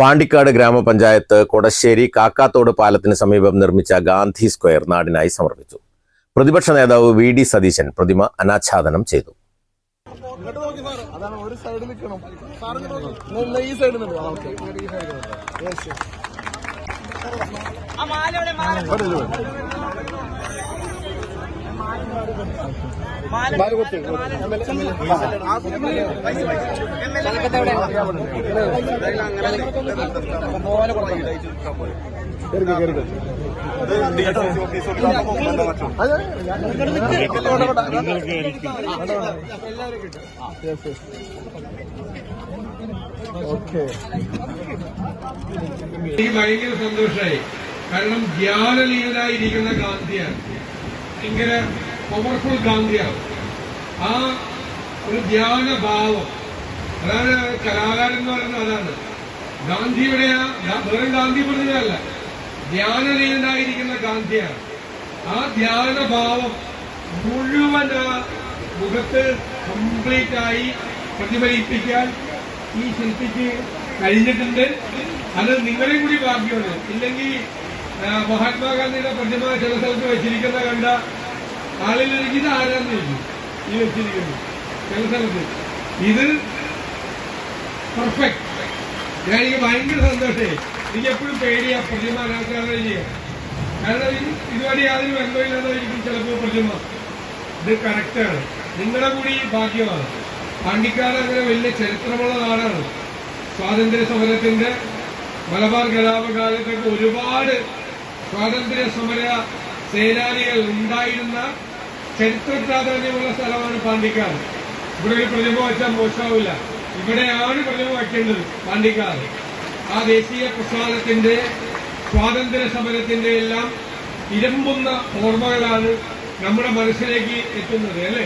പാണ്ടിക്കാട് ഗ്രാമപഞ്ചായത്ത് കൊടശ്ശേരി കാക്കാത്തോട് പാലത്തിന് സമീപം നിർമ്മിച്ച ഗാന്ധി സ്ക്വയർ നാടിനായി സമർപ്പിച്ചു. പ്രതിപക്ഷ നേതാവ് വി ഡി സതീശൻ പ്രതിമ അനാച്ഛാദനം ചെയ്തു. ആ സൈഡിൽ ഓക്കെ ഭയങ്കര സന്തോഷമായി കാരണം ധ്യാനലീനനായിരിക്കുന്ന ഗാന്ധിയാണ്. ഭയങ്കര പവർഫുൾ ഗാന്ധിയാവും ആ ഒരു ധ്യാനഭാവം അതാണ് കലാകാരൻ എന്ന് പറയുന്നത് അതാണ്. ഗാന്ധിയുടെ വേറെ ഗാന്ധി പ്രതിമയല്ല. ധ്യാനലീനനായിരിക്കുന്ന ഗാന്ധിയാണ്. ആ ധ്യാനഭാവം മുഴുവൻ ആ മുഖത്ത് കംപ്ലീറ്റ് ആയി പ്രതിഫലിപ്പിക്കാൻ ഈ ശില്പിക്ക് കഴിഞ്ഞിട്ടുണ്ട്. അത് നിങ്ങളെയും കൂടി ഭാഗ്യമാണ്. ഇല്ലെങ്കിൽ മഹാത്മാഗാന്ധിയുടെ പ്രതിമ ചില സ്ഥലത്ത് വെച്ചിരിക്കുന്ന കണ്ട ആളിൽ ഇത് ആരാന്ന് ചോദിക്കും. ഈ വെച്ചിരിക്കുന്നു ചില സ്ഥലത്ത് ഇത് പെർഫെക്റ്റ് ഞാൻ എനിക്ക് ഭയങ്കര സന്തോഷമായി എനിക്ക് എപ്പോഴും പേടിയാ പ്രതിമ അനാചാരം ചെയ്യാം കാരണം ഇത് ഇതുവരെ യാതൊരു ബന്ധമില്ലാതായിരിക്കും ചിലപ്പോൾ പ്രതിമ. ഇത് കറക്റ്റാണ് നിങ്ങളുടെ കൂടി ഭാഗ്യമാണ്. പാണ്ടിക്കാട് അങ്ങനെ വലിയ ചരിത്രമുള്ള നാടാണ്. സ്വാതന്ത്ര്യ സമരത്തിന്റെ മലബാർ കലാപകാലത്തൊക്കെ ഒരുപാട് സ്വാതന്ത്ര്യ സമര സേനാനികൾ ഉണ്ടായിരുന്ന ചരിത്ര പ്രാധാന്യമുള്ള സ്ഥലമാണ് പാണ്ടിക്കാർ ഇവിടെ ഒരു പ്രതിമ വച്ചാൽ മോശമാവില്ല. ഇവിടെയാണ് പ്രതിമ വയ്ക്കേണ്ടത് പാണ്ടിക്കാർ ആ ദേശീയ പ്രസ്ഥാനത്തിന്റെ സ്വാതന്ത്ര്യ സമരത്തിന്റെ എല്ലാം ഇരമ്പുന്ന ഓർമ്മകളാണ് നമ്മുടെ മനസ്സിലേക്ക് എത്തുന്നത് അല്ലേ?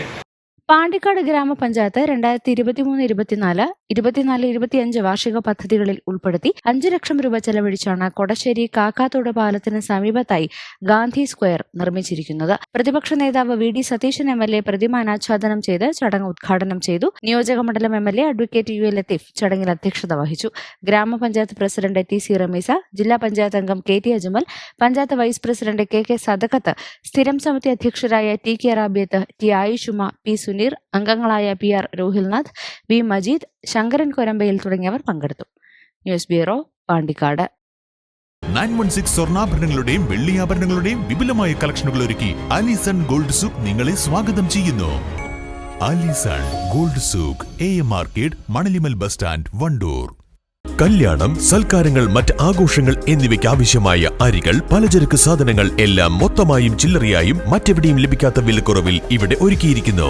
പാണ്ടിക്കാട് ഗ്രാമപഞ്ചായത്ത് രണ്ടായിരത്തി ഇരുപത്തിമൂന്ന് ഇരുപത്തിനാല് ഇരുപത്തിനാല് ഇരുപത്തിയഞ്ച് വാർഷിക പദ്ധതികളിൽ ഉൾപ്പെടുത്തി അഞ്ചു ലക്ഷം രൂപ ചെലവഴിച്ചാണ് കൊടശ്ശേരി കാക്കാത്തോട് പാലത്തിന് സമീപത്തായി ഗാന്ധി സ്ക്വയർ നിർമ്മിച്ചിരിക്കുന്നത്. പ്രതിപക്ഷ നേതാവ് V D Satheesan M L A പ്രതിമ അനാച്ഛാദനം ചെയ്ത് ചടങ്ങ് ഉദ്ഘാടനം ചെയ്തു. നിയോജക മണ്ഡലം M L A advocate U A Latheef ചടങ്ങിൽ അധ്യക്ഷത വഹിച്ചു. ഗ്രാമപഞ്ചായത്ത് പ്രസിഡന്റ് ടി സി റമീസ ജില്ലാ പഞ്ചായത്ത് അംഗം K T Ajmal panchayat vice president K K Sadakkath സ്ഥിരം സമിതി അധ്യക്ഷരായ T K Rabiyath T Ayishuma P Suneer അംഗങ്ങളായ P R Rohilnath V Majeed Sankaran Korambayil തുടങ്ങിയവർ പങ്കെടുത്തു. News bureau Pandikkad. Nine one six സ്വർണാഭരണങ്ങളുടെയും വെള്ളിയാഭരണങ്ങളുടെയും വിപുലമായ കളക്ഷനുകൾ ഒരുക്കി അലിസൺ ഗോൾഡ് സൂക്ക് നിങ്ങളെ സ്വാഗതം ചെയ്യുന്നു. Alison gold souk A M market Manalimal bus stand Wandoor. കല്യാണം സൽക്കാരങ്ങൾ മറ്റ് ആഘോഷങ്ങൾ എന്നിവയ്ക്ക് ആവശ്യമായ അരികൾ പലചരക്ക് സാധനങ്ങൾ എല്ലാം മൊത്തമായും ചില്ലറയായും മറ്റെവിടെയും ലഭിക്കാത്ത വിലക്കുറവിൽ ഇവിടെ ഒരുക്കിയിരിക്കുന്നു.